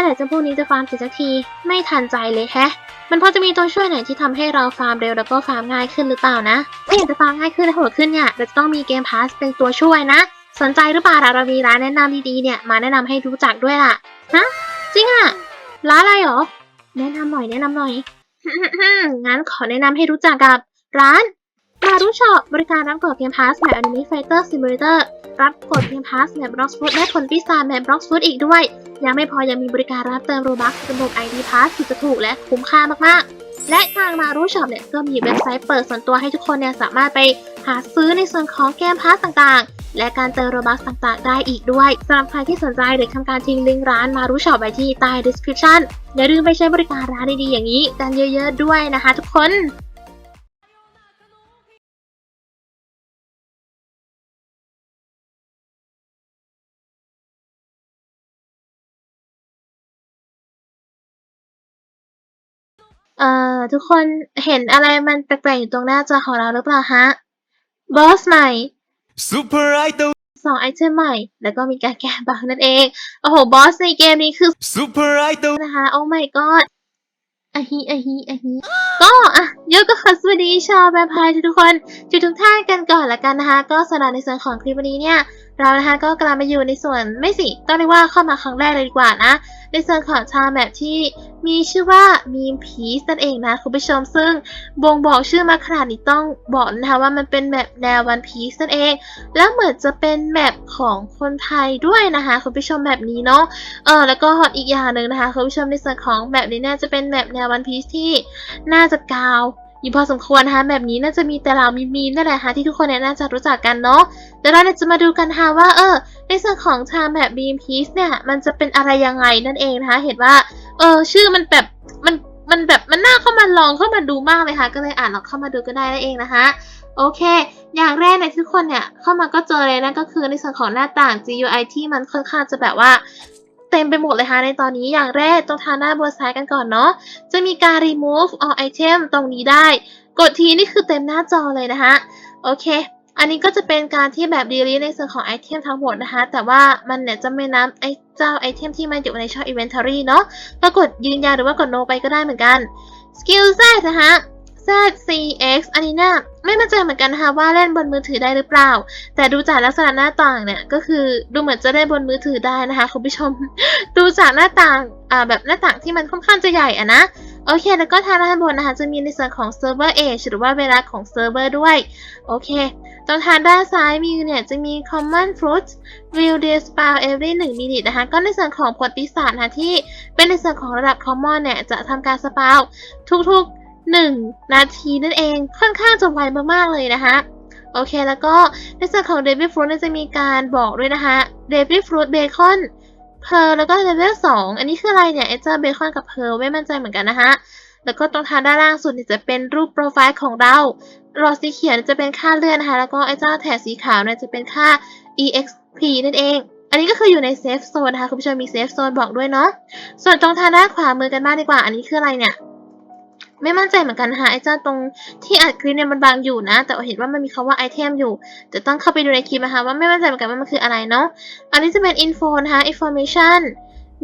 มื่อไหร่เจ้าพวกนี้จะฟาร์มเสร็จสักที ไม่ทันใจเลยแฮะ มันพอจะมีตัวช่วยไหนที่ทำให้เราฟาร์มเร็วแล้วก็ฟาร์มง่ายขึ้นหรือเปล่านะ ถ้าอยากจะฟาร์มง่ายขึ้นและโหดขึ้นเนี่ยเราจะต้องมีเกมพาสเป็นตัวช่วยนะ สนใจหรือเปล่าเรามีร้านแนะนำดีๆเนี่ยมาแนะนำให้รู้จักด้วยล่ะ ฮะ จริงอะร้านอะไรหรอ แนะนำหน่อยแนะนำหน่อยงั้นขอแนะนำให้รู้จักกับร้าน มารุช็อปบริการรับกดเกมพาสแบบ Anime Fighter Simulator รับกดเกมพาสแบบ Blox Food และผลปีศาแบบ Blox Food อีกด้วย ยังไม่พอยังมีบริการรับเติมโรบัคระบบ ID Pass สุดจะถูกและคุ้มค่ามากๆ และทางมารุช็อปเนี่ยก็มีเว็บไซต์เปิดส่วนตัวให้ทุกคนเนี่ยสามารถไปหาซื้อในส่วนของเกมพาสต่างๆ และการเติมโรบัคต่างๆ ได้อีกด้วยสำหรับใครที่สนใจหรือทำการทิ้งลิงก์ร้านมารุช็อปไว้ที่ใต้ description อย่าลืมไปใช้บริการร้านดีๆอย่างนี้กันเยอะ ๆ ด้วยนะคะ ทุกคน อ่อทุกคนเห็นอะไรมันแปลกๆอยู่ตรงหน้าจอของเราหรือเปล่าฮะ บอสใหม่ Super Idol สองไอเทมใหม่ แล้วก็มีการแก้บั๊กนั่นเอง โอ้โห บอสในเกมนี้คือ Super Idol นะคะโอ้ my god อะฮีอะฮีอะฮีก็อะเยอะก็ขอสวัสดีชาวแวมไพร์ทุกๆคนทุกทุกๆท่านกันก่อนละกันนะคะ ก็สำหรับในส่วนของคลิปวันนี้เนี่ย เรานะคะก็กำลังมาอยู่ในส่วนไม่สิ ต้องเรียกว่าเข้ามาครั้งแรกเลยดีกว่านะ ในส่วนของชาแบบที่มีชื่อว่ามีมพีซนั่นเองนะคุณผู้ชมซึ่งบ่งบอกชื่อมาขนาดนี้ต้องบอกนะคะว่ามันเป็นแบบแนววันพีซนั่นเอง แล้วเหมือนจะเป็นแมปของคนไทยด้วยนะคะคุณผู้ชมแบบนี้เนาะเออแล้วก็ฮอตอีกอย่างหนึ่งนะคะคุณผู้ชมในส่วนของแบบนี้เนี่ยจะเป็นแบบแนววันพีซที่น่าจะกาว อยู่พอสมควรนะคะแบบนี้น่าจะมีแต่เรามีมีนั่นแหละค่ะที่ทุกคนเนี่ยน่าจะรู้จักกันเนาะเดี๋ยวเราจะมาดูกันค่ะว่าเออ ในส่วนของชามแบบบีมพีซเนี่ย มันจะเป็นอะไรยังไงนั่นเองนะคะเห็นว่า เออ ชื่อมันแบบมันมันแบบมันน่าเข้ามาลองเข้ามาดูมากเลยค่ะ ก็เลยอ่านลองเข้ามาดูก็ได้นั่นเองนะคะโอเค อย่างแรกเนี่ยทุกคนเนี่ยเข้ามาก็เจอเลยนั่นก็คือในส่วนของหน้าต่าง GUI ที่มันค่อนข้างจะแบบว่า เต็มไปหมดเลยค่ะในตอนนี้อย่างแรกตรงทางหน้าบนซ้ายกันก่อนเนาะจะมีการ remove all item ตรงนี้ได้ กดทีนี่คือเต็มหน้าจอเลยนะคะโอเค อันนี้ก็จะเป็นการที่แบบ delete ในส่วนของไอเทมทั้งหมดนะคะ แต่ว่ามันเนี่ยจะไม่นับไอเจ้าไอเทมที่มันอยู่ในช่อง inventory เนาะก็กดยืนยันหรือว่ากด no ไปก็ได้เหมือนกัน skill Z นะคะ ZCX อันนี้เนี่ย ไม่มั่นใจเหมือนกันนะคะว่าเล่นบนมือถือได้หรือเปล่า แต่ดูจากลักษณะหน้าต่างเนี่ยก็คือดูเหมือนจะเล่นบนมือถือได้นะคะคุณผู้ชม ดูจากหน้าต่างอ่าแบบหน้าต่างที่มันค่อนข้างจะใหญ่อะนะโอเค แล้วก็ทางด้านบนนะคะจะมีในส่วนของ server age หรือว่าเวลาของเซิร์ฟเวอร์ด้วย โอเค ตรงทางด้านซ้ายมือเนี่ยจะมี common fruit will display every 1 minute นะคะ ก็ในส่วนของผลปีศาจนะคะที่เป็นในส่วนของระดับ common เนี่ยจะทำการสปาวทุกๆ 1 นาทีนั่นเองค่อนข้างจะไวมากๆเลยนะคะโอเคแล้วก็ในส่วนของ Devil Fruit เนี่ยจะมีการบอกด้วยนะคะ Devil Fruit Bacon เพร์ลแล้วก็เลเวลสองอันนี้คืออะไรเนี่ยไอเจ้าเบคอนกับเพร์ลไม่มั่นใจเหมือนกันนะคะแล้วก็ตรงทางด้านล่างสุดเนี่ยจะเป็นรูปโปรไฟล์ของเราหลอสีเขียวเนี่ยจะเป็นค่าเลื่อนนะคะ แล้วก็ไอเจ้าแถบสีขาวเนี่ยจะเป็นค่า exp นั่นเอง อันนี้ก็คืออยู่ในเซฟโซนนะคะ คุณผู้ชมมีเซฟโซนบอกด้วยเนาะ ส่วนตรงทางด้านขวามือกันบ้างดีกว่า อันนี้คืออะไรเนี่ย ไม่มั่นใจเหมือนกันนะไอ้เจ้าตรงที่อัดคลิปเนี่ยมันบางอยู่นะ แต่เห็นว่ามันมีคำว่าไอเทมอยู่แต่ต้องเข้าไปดูในคลิปนะคะว่าไม่มั่นใจเหมือนกันว่ามันคืออะไรเนาะอันนี้จะเป็น info นะคะ information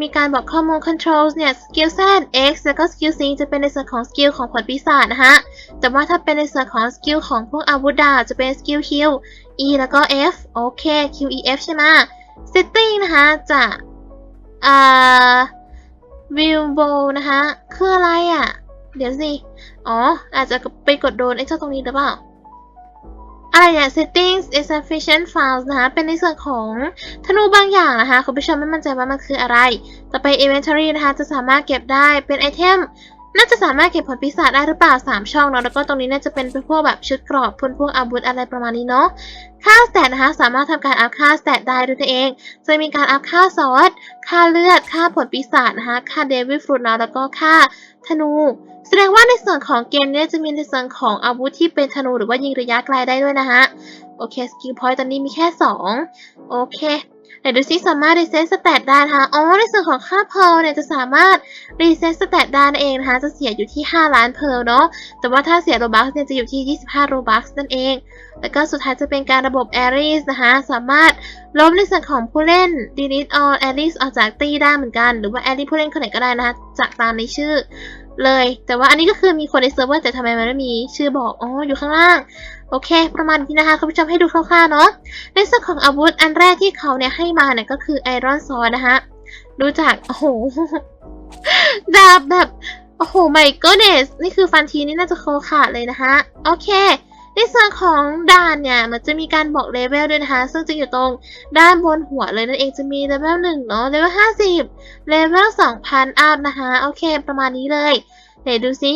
มีการบอกข้อมูล controls เนี่ย skill set x แล้วก็ skill c จะเป็นในส่วนของ skill ของผลปีศาจนะคะแต่ว่าถ้าเป็นในส่วนของ skill ของพวกอาวุธดาจะเป็น skill q e แล้วก็ f โอเค q e f ใช่ไหม setting นะคะจะอ่า view bow นะคะคืออะไรอะ เดี๋ยวสิ อ๋อ อาจจะไปกดโดนไอ้เจ้าตรงนี้หรือเปล่า อะไรเนี่ย settings insufficient files นะคะ เป็นในส่วนของธนูบางอย่างนะคะคุณผู้ชมไม่มั่นใจว่ามันคืออะไร ต่อไป inventory นะคะ จะสามารถเก็บได้เป็นไอเทม น่าจะสามารถเก็บผลปีศาจได้หรือเปล่า 3 ช่องเนาะ แล้วก็ตรงนี้น่าจะเป็นพวกแบบชุดกรอบพวกพวกอาวุธอะไรประมาณนี้เนาะ ค่าสแตทนะคะ สามารถทำการอัพค่าสแตทได้ด้วยตัวเอง จะมีการอัพค่าซอส ค่าเลือด ค่าผลปีศาจนะคะ ค่าเดวิลฟรุตเนาะ แล้วก็ค่า ธนู แสดงว่าในส่วนของเกมนี้จะมีในส่วนของอาวุธที่เป็นธนูหรือว่ายิงระยะไกลได้ด้วยนะคะโอเค สกิลพอยต์ตอนนี้มีแค่ 2 โอเค ไหนดูซิสามารถรีเซ็ตสเตตได้นะคะ อ๋อ ในส่วนของค่าเพร์ลเนี่ยจะสามารถรีเซ็ตสเตตได้นั่นเองนะคะ จะเสียอยู่ที่ 5 ล้านเพร์ลเนาะ แต่ว่าถ้าเสียโรบัคเนี่ยจะอยู่ที่ 25 โรบัคนั่นเอง แล้วก็สุดท้ายจะเป็นการระบบ a r i s นะคะ สามารถลบในส่วนของผู้เล่น delete all a r i s ออกจากตีได้เหมือนกัน หรือว่า a r i s ผู้เล่นคนไหนก็ได้นะคะ จากตามในชื่อ เลย แต่ว่าอันนี้ก็คือมีคนในเซิร์ฟเวอร์แต่ทำไมมันไม่มีชื่อบอก อ๋อ อยู่ข้างล่าง โอเค ประมาณนี้นะคะคุณผู้ชมให้ดูคร่าวๆเนาะ ในส่วนของอาวุธอันแรกที่เขาเนี่ยให้มาเนี่ยก็คือไอรอนซอนะคะดูจาก โอ้โห ดาบแบบ โอ้โหไมเคิลเนส นี่คือฟันทีนี่น่าจะโคขาดเลยนะคะ โอเค ในส่วนของด่านเนี่ยมันจะมีการบอกเลเวลด้วยนะคะ ซึ่งจะอยู่ตรงด้านบนหัวเลยนั่นเองจะมีเลเวลหนึ่งเนาะเลเวลห้าสิบเลเวลสองพันอัพนะคะ โอเค ประมาณนี้เลยเดี๋ยวดูซิ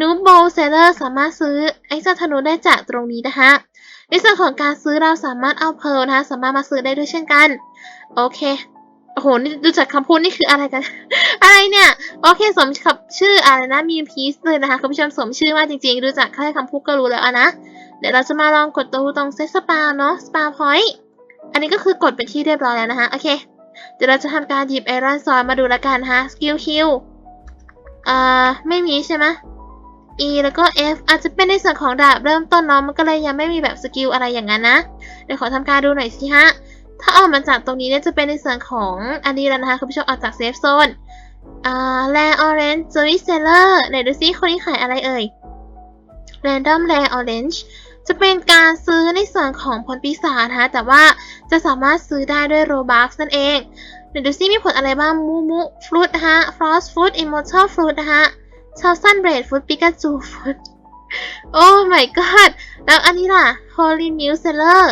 นูโบเซเลอร์สามารถซื้อไอ้เจ้าธนูได้จากตรงนี้นะคะในส่วนของการซื้อเราสามารถเอาเพลนะคะสามารถมาซื้อได้ด้วยเช่นกัน โอเค โอ้โห นี่ดูจากคำพูดนี่คืออะไรกัน อะไรเนี่ย โอเคสมกับชื่ออะไรนะ มีพีซเลยนะคะคุณผู้ชมสมชื่อมากจริงๆ ดูจากแค่คำพูดก็รู้แล้วนะ เดี๋ยวเราจะมาลองกดตัวตรงเซตสปาเนาะ สปาพอยต์ อันนี้ก็คือกดเป็นที่เรียบร้อยแล้วนะคะ โอเค เดี๋ยวเราจะทำการหยิบไอรอนซอยมาดูละกันนะคะสกิลคิวอ่าไม่มีใช่ไหม E แล้วก็ F อาจจะเป็นในส่วนของดาบเริ่มต้นเนาะมันก็เลยยังไม่มีแบบสกิลอะไรอย่างนั้นนะ เดี๋ยวขอทำการดูหน่อยสิฮะ ถ้าออกมาจากตรงนี้เนี่ยจะเป็นในส่วนของอันนี้แล้วนะคะคุณผู้ชมออกจากเซฟโซนอ่าแรออเรนจ์จูริเซเลอร์ไหนดูซิคนนี้ขายอะไรเอ่ย Random Rare Orange จะเป็นการซื้อในส่วนของผลปีศาจนะคะแต่ว่าจะสามารถซื้อได้ด้วย Robux นั่นเองเดี๋ยวดูซิมีผลอะไรบ้างมูมูฟรุตนะคะ Frost Fruit Immortal Fruit นะคะชาวซันเบรดฟุตปิกาจูฟุตโอ้ my god แล้วอันนี้ล่ะ Holy m i l Seller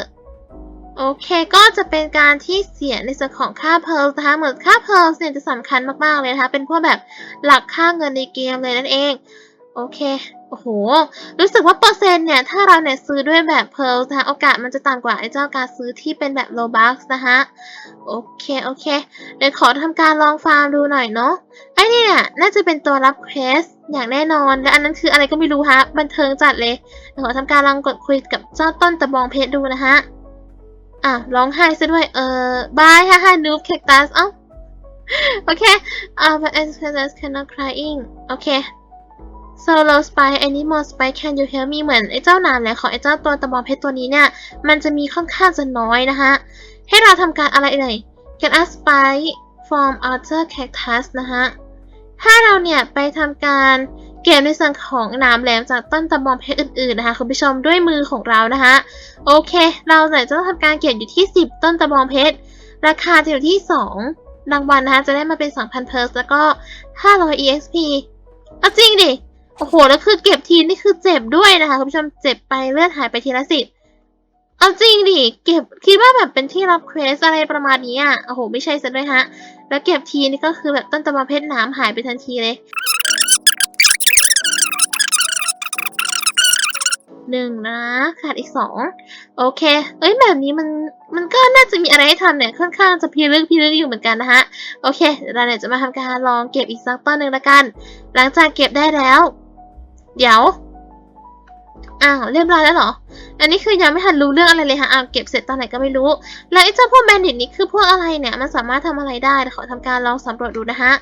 โอเคก็จะเป็นการที่เสียในส่วนของค่า Pearl นะคะเหมือนค่า Pearl เนี่ยจะสำคัญมากๆเลยนะคะ เป็นพวกแบบหลักค่าเงินในเกมเลยนั่นเอง โอเค โอ้โห รู้สึกว่าเปอร์เซ็นต์เนี่ย ถ้าเราเนี่ยซื้อด้วยแบบ Pearl นะคะโอกาสมันจะต่ำกว่าไอ้เจ้าการซื้อที่เป็นแบบ Robux นะคะโอเคโอเค เดี๋ยวขอทำการลองฟาร์มดูหน่อยเนาะไอ้นี่เนี่ยน่าจะเป็นตัวรับเควสอย่างแน่นอน และอันนั้นคืออะไรก็ไม่รู้ฮะบันเทิงจัดเลยเดี๋ยวขอทำการลองกดคุยกับเจ้าต้นตะบองเพชรดูนะฮะ อะร้องไห้ซะด้วย เออบายฮ่าฮ่านูบแคคตัสเอ้าโอเคอ่า but as as cannot crying โอเค solo spy animal spy can you help me เหมือนไอ้เจ้าหนามแหละของไอ้เจ้าตัวตะบองเพชรตัวนี้เนี่ย มันจะมีค่อนข้างจะน้อยนะคะให้เราทำการอะไรเอ่ย get a spy from outer cactus นะคะถ้าเราเนี่ยไปทำการ เก็บในส่วนของหนามแหลมจากต้นตะบองเพชรอื่นๆนะคะคุณผู้ชมด้วยมือของเรานะคะโอเค เราเนี่ยจะต้องทำการเก็บอยู่ที่ 10 ต้นตะบองเพชรราคาจะอยู่ที่ 2 รางวัลนะคะจะได้มาเป็น 2,000 เพิร์สแล้วก็ 500 EXP เอาจริงดิโอ้โหแล้วคือเก็บทีนี่คือเจ็บด้วยนะคะคุณผู้ชมเจ็บไปเลือดหายไปทีละสิบเอาจริงดิเก็บคิดว่าแบบเป็นที่รับเควสอะไรประมาณนี้อะโอ้โหไม่ใช่ซะด้วยฮะ แล้วเก็บทีนี่ก็คือแบบต้นตะบองเพชรนามหายไปทันทีเลย หนึ่งนะ ขาดอีกสองโอเค เอ้ยแบบนี้มันมันก็น่าจะมีอะไรให้ทำเนี่ยค่อนข้างจะพิลึกพิลึกอยู่เหมือนกันนะฮะโอเคเราเนี่ยจะมาทำการลองเก็บอีกสักต้นหนึ่งละกัน หลังจากเก็บได้แล้ว เดี๋ยวอ้าวเรียบร้อยแล้วเหรอ อันนี้คือยังไม่ทันรู้เรื่องอะไรเลยค่ะอ้าวเก็บเสร็จตอนไหนก็ไม่รู้ แล้วไอ้เจ้าพวกแบนดิตนี่คือพวกอะไรเนี่ย มันสามารถทำอะไรได้เดี๋ยวขอทำการลองสำรวจดูนะคะ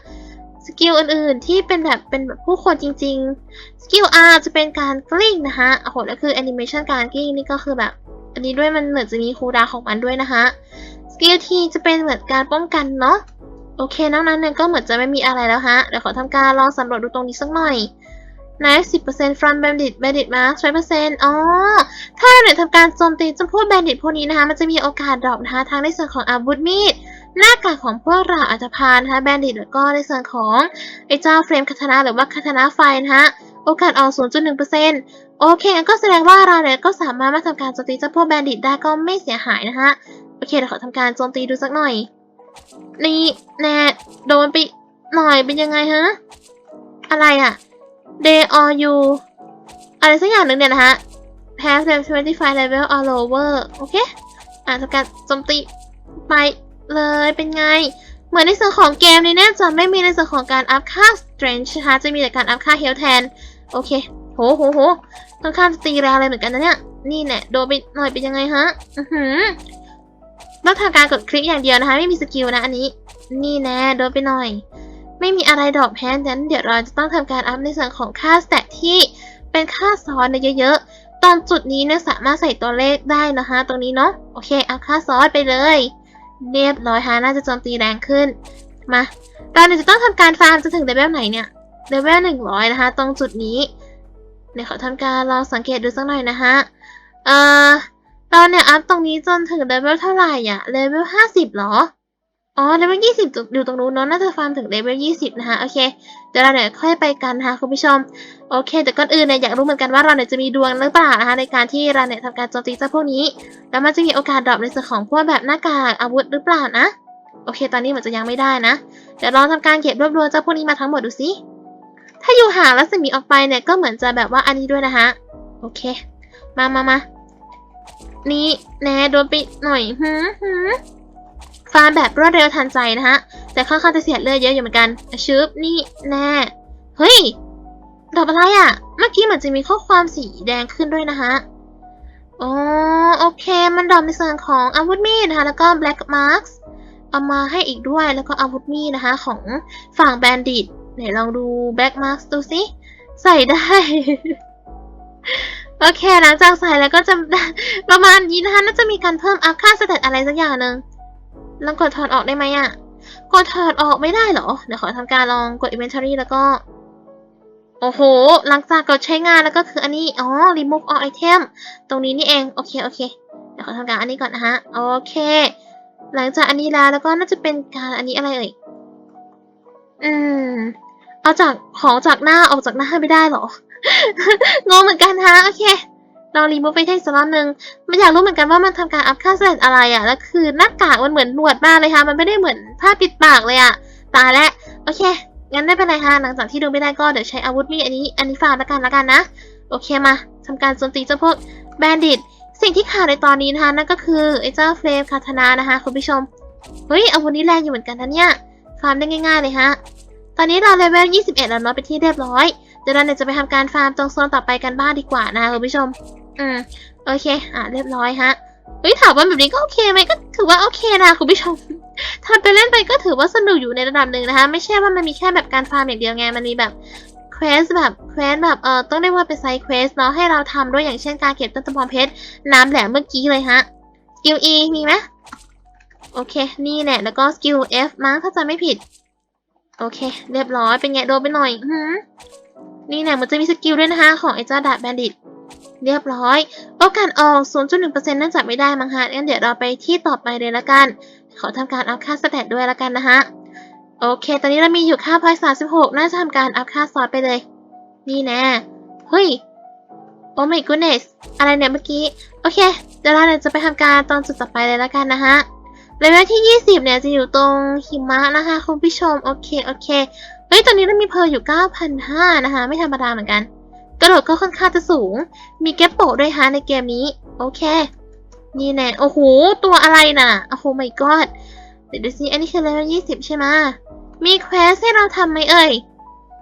สกิลอื่นๆ ที่เป็นแบบเป็นแบบผู้คนจริงๆ สกิล R จะเป็นการกลิ้งนะคะโอ้โหแล้วคือแอนิเมชันการกลิ้งนี่ก็คือแบบ อันนี้ด้วยมันเหมือนจะมีคูดาของมันด้วยนะคะสกิล T จะเป็นเหมือนการป้องกันเนาะ โอเคนอกนั้นเนี่ยก็เหมือนจะไม่มีอะไรแล้วฮะ เดี๋ยวขอทำการลองสำรวจดูตรงนี้สักหน่อย Knife 10% from bandit bandit mask 100%อ๋อ ถ้าเราเนี่ยทำการโจมตีจำพวกแบนดิตพวกนี้นะคะ มันจะมีโอกาสดรอปนะคะทั้งในส่วนของอาวุธมีด หน้ากากของพวกเราอาจจะพานนะคะแบนดิตแล้วก็ในส่วนของไอ้เจ้าเฟรมคาทานาหรือว่าคาทานาไฟนะคะโอกาสออก 0.1%โอเคงั้นก็แสดงว่าเราเนี่ยก็สามารถมาทำการโจมตีเจ้าพวกแบนดิตได้ก็ไม่เสียหายนะคะโอเคเดี๋ยวขอทำการโจมตีดูสักหน่อย นี่แน่โดนไปหน่อยเป็นยังไงฮะ อะไรอะ They are you อะไรสักอย่างหนึ่งเนี่ยนะฮะ have them 25 level or lower โอเค อ่าทำการโจมตีไป เลยเป็นไง เหมือนในส่วนของเกมนี้เนี่ยจะไม่มีในส่วนของการอัพค่า strength นะคะจะมีแต่การอัพค่า health แทน โอเค โหโหโหค่อนข้างจะตีแรงเลยเหมือนกันนะเนี่ย นี่แหละโดนไปหน่อยเป็นยังไงฮะ อือหือต้องทำการกดคลิกอย่างเดียวนะคะ ไม่มีสกิลนะอันนี้ นี่แน่โดนไปหน่อย ไม่มีอะไรดอปแฮนดังนั้นเดี๋ยวเราจะต้องทำการอัพในส่วนของค่าสแตทที่เป็นค่าซ้อนเยเยอะๆ ตอนจุดนี้เนี่ยสามารถใส่ตัวเลขได้นะคะ ตรงนี้เนาะ โอเคเอาค่าซ้อนไปเลย เรียบร้อยฮะน่าจะโจมตีแรงขึ้น มาเราเนี่ยจะต้องทำการฟาร์มจะถึงเลเวลไหนเนี่ยเลเวลหนึ่งร้อยนะคะ ตรงจุดนี้เดี๋ยวขอทำการลองสังเกตดูสักหน่อยนะคะเอ่อเราเนี่ยอัพตรงนี้จนถึงเลเวลเท่าไหร่อะเลเวลห้าสิบหรอ อ๋อเลเวลยี่สิบอยู่ตรงนู้นเนาะน่าจะฟาร์มถึงเลเวลยี่สิบนะคะโอเคเดี๋ยวเราเนี่ยค่อยไปกันนะคะคุณผู้ชมโอเค แต่ก่อนอื่นเนี่ยอยากรู้เหมือนกันว่าเราเนี่ยจะมีดวงหรือเปล่านะคะในการที่เราเนี่ยทำการโจมตีเจ้าพวกนี้แล้วมันจะมีโอกาสดรอปในส่วนของพวกแบบหน้ากากอาวุธหรือเปล่านะโอเค ตอนนี้เหมือนจะยังไม่ได้นะเดี๋ยวลองทำการเก็บรวบรวมเจ้าพวกนี้มาทั้งหมดดูสิถ้าอยู่ห่างรัศมีออกไปเนี่ยก็เหมือนจะแบบว่าอันนี้ด้วยนะคะโอเค มามามานี่แน่โดนไปหน่อยหืมหืม ฟาร์มแบบรวดเร็วทันใจนะฮะ แต่ค่อนข้างจะเสียเลือดเยอะอยู่เหมือนกันชึบนี่แน่ เฮ้ย ดอกอะไรอะ่ะ เมื่อกี้เหมือนจะมีข้อความสีแดงขึ้นด้วยนะคะอ๋อโอเค มันดรอปในส่วนของอาวุธมีดนะคะ แล้วก็ black marks เอามาให้อีกด้วยแล้วก็อาวุธมีดนะคะ ของฝั่งแบนดิตไหนลองดู black marks ดูสิใส่ได้ โอเคหลังจากใส่แล้วก็จะประมาณนี้นะคะ น่าจะมีการเพิ่มอัพค่าสเตตอะไรสักอย่างหนึ่ง ลองกดถอดออกได้ไหมอะกดถอดออกไม่ได้เหรอ เดี๋ยวขอทำการลองกด inventory แล้วก็ โอ้โห หลังจากกดใช้งานแล้วก็คืออันนี้ อ๋อ remove all item ตรงนี้นี่เอง โอเค โอเค เดี๋ยวขอทำการอันนี้ก่อนนะฮะ โอเค หลังจากอันนี้แล้วแล้วก็น่าจะเป็นการอันนี้อะไรเอ่ย อืม เอาจากของจากหน้าออกจากหน้าไม่ได้เหรอ งงเหมือนกันฮะ โอเค เรารีมูฟไปให้สักรอบนึงมันอยากรู้เหมือนกันว่ามันทำการอัพค่าเสแตทอะไรอะ่ะแล้วคือหน้ากากมันเหมือนหนวดมากเลยค่ะ มันไม่ได้เหมือนผ้าปิดปากเลยอะ่ะตายแล้วโอเค งั้นไม่เป็นไรค่ะหลังจากที่ดูไม่ได้ก็เดี๋ยวใช้อาวุธมีดอันนี้อันนี้ฟาร์มละกันละกันนะ โอเคมาทำการโจมตีเจ้าพวกแบนดิตสิ่งที่ขาดในตอนนี้นะคะนั่นก็คือไอ้เจ้าเฟลมคาทนานะคะคุณผู้ชมเฮ้ยอาวุธนี้แรงอยู่เหมือนกันนะเนี่ยฟาร์มได้ง่าย ๆ เลยฮะ ตอนนี้เราเลเวล 21 แล้วเนาะเป็นที่เรียบร้อย เดี๋ยวเราเนี่ยจะไปทำการฟาร์มตรงโซนต่อไปกันบ้างดีกว่านะคะคุณผู้ชม อืมโอเค อะเรียบร้อยฮะเฮ้ยถามว่าแบบนี้ก็โอเคไหมก็ถือว่าโอเคนะคุณผู้ชมทำไปเล่นไปก็ถือว่าสนุกอยู่ในระดับหนึ่งนะคะ ไม่ใช่ว่ามันมีแค่แบบการฟาร์มอย่างเดียวไงมันมีแบบเควสแบบเควสแบบเออต้องเรียกว่าเป็นไซด์เควสเนาะให้เราทำด้วยอย่างเช่นการเก็บต้นตะบองเพชรน้ำแหลมเมื่อกี้เลยฮะสกิล E มีไหมโอเค นี่แหละ แล้วก็สกิล F มั้งถ้าจำไม่ผิด โอเค เรียบร้อยเป็นไงโดนไปหน่อยหืมนี่แหละมันจะมีสกิลด้วยนะคะของไอ้เจ้าดาบแบนดิต เรียบร้อย โอกาสออก 0.1%น่าจะไม่ได้มั้งฮะงั้นเดี๋ยวเราไปที่ต่อไปเลยละกัน ขอทำการอัพค่าสแตทด้วยละกันนะฮะ โอเค ตอนนี้เรามีอยู่ค่าพอยส36น่าจะทำการอัพค่าซอสไปเลย นี่แน่เฮ้ย โอ้ my goodness อะไรเนี่ยเมื่อกี้ โอเค เดี๋ยวเราเนี่ยจะไปทำการตอนจุดต่อไปเลยละกันนะฮะเลเวลที่ 20 เนี่ยจะอยู่ตรงหิมะนะคะคุณผู้ชม โอเค โอเค เฮ้ย ตอนนี้เรามีเพออยู่ 9,500 นะคะ ไม่ธรรมดาเหมือนกัน กระโดดก็ค่อนข้างจะสูง มีแก๊ปโปะด้วยฮะในเกมนี้ โอเค นี่แน่ โอ้โห ตัวอะไรน่ะ โอ้โห my god เดี๋ยวดูสิอันนี้คือเลเวล20ใช่ไหมมีเควสให้เราทำไหมเอ่ย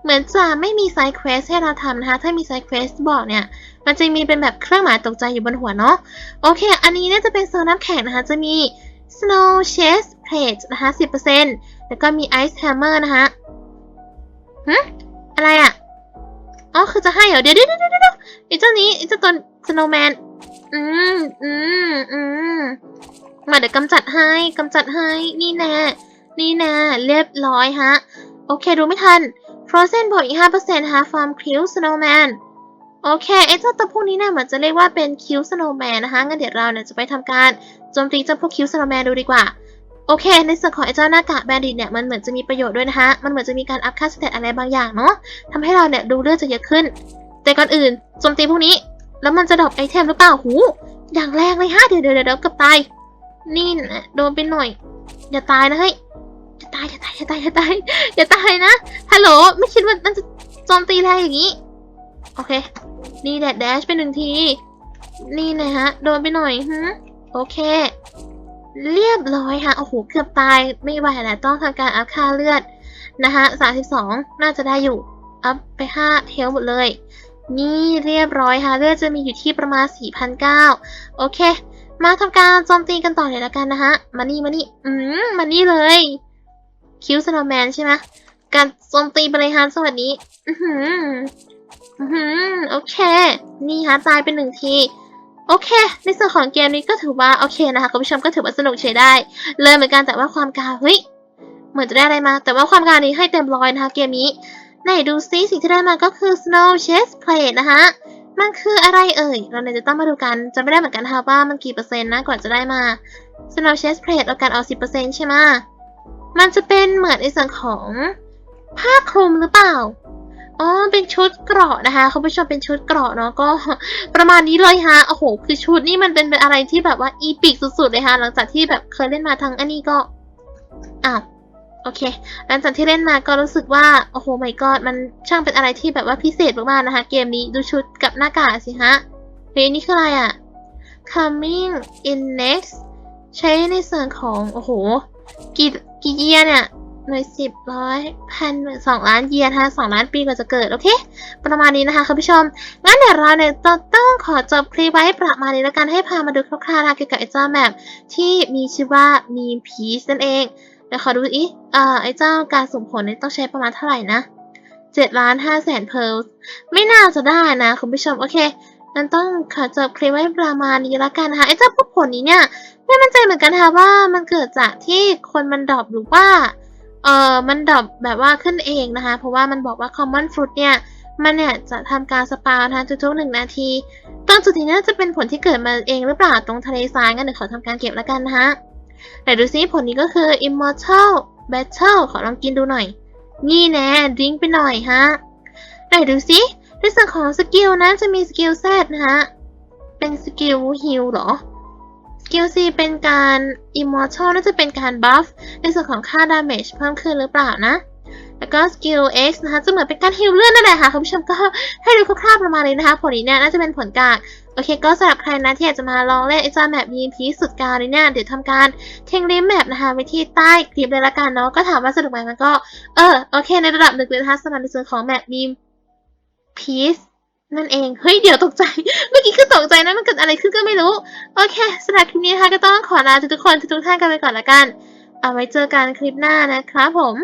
เหมือนจะไม่มีไซด์เควสให้เราทำนะคะ ถ้ามีไซด์เควสบอกเนี่ย มันจะมีเป็นแบบเครื่องหมายตกใจอยู่บนหัวเนาะ โอเค อันนี้เนี่ยจะเป็นโซนน้ำแข็งนะคะ จะมี snow chest plate นะคะ10%แล้วก็มี ice hammer นะคะหึอะไรอะ อ๋อคือจะให้เหรอ เดี๋ยวเดี๋ยวเดี๋ยวเดี๋ยวไอ้เจ้านี้ไอ้เจ้าตัว snowman อืมอืมอืมมาเดี๋ยวกำจัดให้กำจัดให้ นี่แน่ นี่แน่ เรียบร้อยฮะ โอเค ดูไม่ทัน Frozen บวกอีก5%ฮะ Farm Q Snowman โอเคไอ้เจ้าตัวพวกนี้เนี่ยเหมือนจะเรียกว่าเป็น Q Snowman นนะคะงั้นเดี๋ยวเราเนี่ยจะไปทำการโจมตีเจ้าพวก Q Snowman ดูดีกว่า โอเค ในส่วนของไอ้เจ้าหน้ากากแบนดิตเนี่ยมันเหมือนจะมีประโยชน์ด้วยนะคะมันเหมือนจะมีการอัพค่าสเตตอะไรบางอย่างเนาะทำให้เราเนี่ยดูเลือดจะเยอะขึ้น แต่ก่อนอื่นโจมตีพวกนี้ แล้วมันจะดรอปไอเทมหรือเปล่าหู อย่างแรงเลยฮะเดี๋ยวเดี๋ยวเดี๋ยวเกือบตายนี่นะโดนไปหน่อย อย่าตายนะเฮ้ยอย่าตายอย่าตายอย่าตายอย่าตายอย่าตายนะฮัลโหลไม่คิดว่ามันจะโจมตีแรงอย่างนี้โอเค นี่แดดแดชไปหนึ่งที นี่นะฮะโดนไปหน่อยฮึโอเค เรียบร้อยฮะโอ้โหเกือบตายไม่ไหวแล้วต้องทำการอัพค่าเลือดนะคะ32 น่าจะได้อยู่ อัพไป5เฮลหมดเลย นี่เรียบร้อยค่ะ เลือดจะมีอยู่ที่ประมาณ 4,009โอเค มาทำการโจมตีกันต่อเลยละกันนะฮะมานี่มานี่ อืมมานี่เลย คิวสโนแมนใช่ไหมการโจมตีไปเลยฮะสวัสดี อือหือ อือหือ โอเค นี่ฮะตายเป็นหนึ่งที โอเค ในส่วนของเกมนี้ก็ถือว่าโอเคนะคะคุณผู้ชมก็ถือว่าสนุกใช้ได้ เลยเหมือนกันแต่ว่าความกาเฮ้ยเหมือนจะได้อะไรมา แต่ว่าความกานี้ให้เต็มร้อยนะคะเกมนี้ไหนดูซิสิ่งที่ได้มาก็คือ Snow Chest Plate นะคะมันคืออะไรเอ่ย เราเนี่ยจะต้องมาดูกันจะไม่ได้เหมือนกันนะคะว่ามันกี่เปอร์เซ็นต์นะก่อนจะได้มา Snow Chest Plate เราการเอา 10%ใช่ไหมมันจะเป็นเหมือนในส่วนของผ้าคลุมหรือเปล่า อ๋อ เป็นชุดเกราะนะคะคุณผู้ชมเป็นชุดเกราะเนาะก็ประมาณนี้เลยฮะโอ้โห คือชุดนี่มันเป็นอะไรที่แบบว่าอีปิกสุดๆเลยฮะหลังจากที่แบบเคยเล่นมาทั้งอันนี้ก็อ้าวโอเค หลังจากที่เล่นมาก็รู้สึกว่า โอ้โหไม่กอดมันช่างเป็นอะไรที่แบบว่าพิเศษมากๆนะคะ เกมนี้ดูชุดกับหน้ากากสิฮะเฮ้ยนี่คืออะไรอะ coming in next ใช้ในส่วนของ โอ้โห กี่กี่เยียเนี่ย หน่วยสิบร้อยพันหมื่นสองล้านเยียร์นะคะสองล้านปีกว่าจะเกิด โอเค ประมาณนี้นะคะคุณผู้ชม งั้นเดี๋ยวเราเนี่ยต้องขอจบคลิปไว้ประมาณนี้แล้วกันให้พามาดูคร่าวๆนะเกี่ยวกับไอ้เจ้าแมปที่มีชื่อว่ามีพีซนั่นเองเดี๋ยวขอดูอีกเอ่อไอ้เจ้าการสุ่มผลเนี่ยต้องใช้ประมาณเท่าไหร่นะเจ็ดล้านห้าแสนเพลไม่น่าจะได้นะคุณผู้ชมโอเคงั้นต้องขอจบคลิปไว้ประมาณนี้แล้วกันนะคะไอ้เจ้าพวกผลนี้เนี่ยไม่มั่นใจเหมือนกันนะคะว่ามันเกิดจากที่คนมันดรอปหรือว่า เอ่อมันดรอปแบบว่าขึ้นเองนะคะ เพราะว่ามันบอกว่า common fruit เนี่ย มันเนี่ยจะทำการสปาวนะคะทุกๆหนึ่งนาทีตรงจุดนี้น่าจะเป็นผลที่เกิดมาเองหรือเปล่าตรงทะเลทรายงั้นเดี๋ยวขอทำการเก็บแล้วกันนะคะไหนดูซิผลนี้ก็คือ immortal battle ขอลองกินดูหน่อย นี่แน่ดริงไปหน่อยฮะไหนดูซิในส่วนของสกิลนะจะมีสกิล Z นะคะเป็นสกิลฮิลหรอ สกิล C เป็นการ immortal น่าจะเป็นการบัฟในส่วนของค่า damage เพิ่มขึ้นหรือเปล่านะแล้วก็สกิล X นะคะจะเหมือนเป็นการฮิลเลือดนั่นแหละค่ะคุณผู้ชมก็ให้ดูคร่าวๆประมาณนี้นะคะ ผลนี้เนี่ยน่าจะเป็นผลกากโอเคก็สำหรับใครนะที่อยากจะมาลองเล่นไอจ้าแมป VP สุดกาวนี้เนี่ยเดี๋ยวทำการเทงลิมแมปนะคะไว้ที่ใต้คลิปเลยละกันเนาะก็ถามว่าสนุกไหมมันก็เออโอเคในระดับหนึ่งเลยนะคะสำหรับในส่วนของแมป VP นั่นเอง เฮ้ย เดี๋ยวตกใจ เมื่อกี้คือตกใจนะมันเกิดอะไรขึ้นก็ไม่รู้ โอเคสำหรับคลิปนี้นะคะก็ต้องขอลาทุกๆคนทุกๆท่านกันไปก่อนละกัน เอาไว้เจอกันคลิปหน้านะครับผม